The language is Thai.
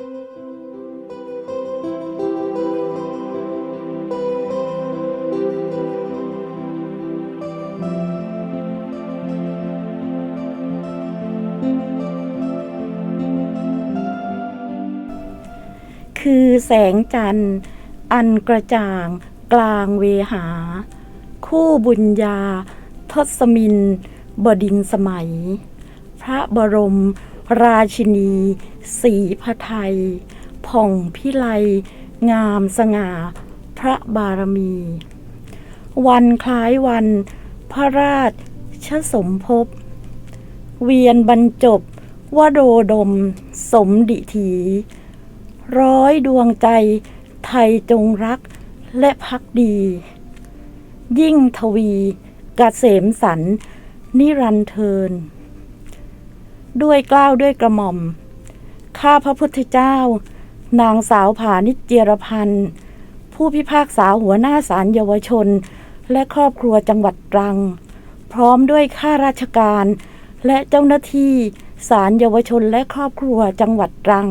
คือแสงจันทร์ อันกระจ่าง กลางเวหา คู่บุญญา ทศมิน บดินสมัย พระบรม ราชินีสีพระไทย ผ่องพิไลงามสง่า พระบารมี วันคล้ายวันพระราชสมภพ เวียนบรรจบวโรดมสมดิถี ร้อยดวงใจไทยจงรักและพักดี ยิ่งทวีกเกษมสันนิรันเทิน ด้วยกล้าวด้วยกระหม่อม ข้าพระพุทธเจ้า นางสาวผานิจเจรพันธ์ ผู้พิพากษาหัวหน้าศาลเยาวชน และครอบครัวจังหวัดตรัง พร้อมด้วยข้าราชการ และเจ้าหน้าที่ศาลเยาวชนและครอบครัวจังหวัดตรัง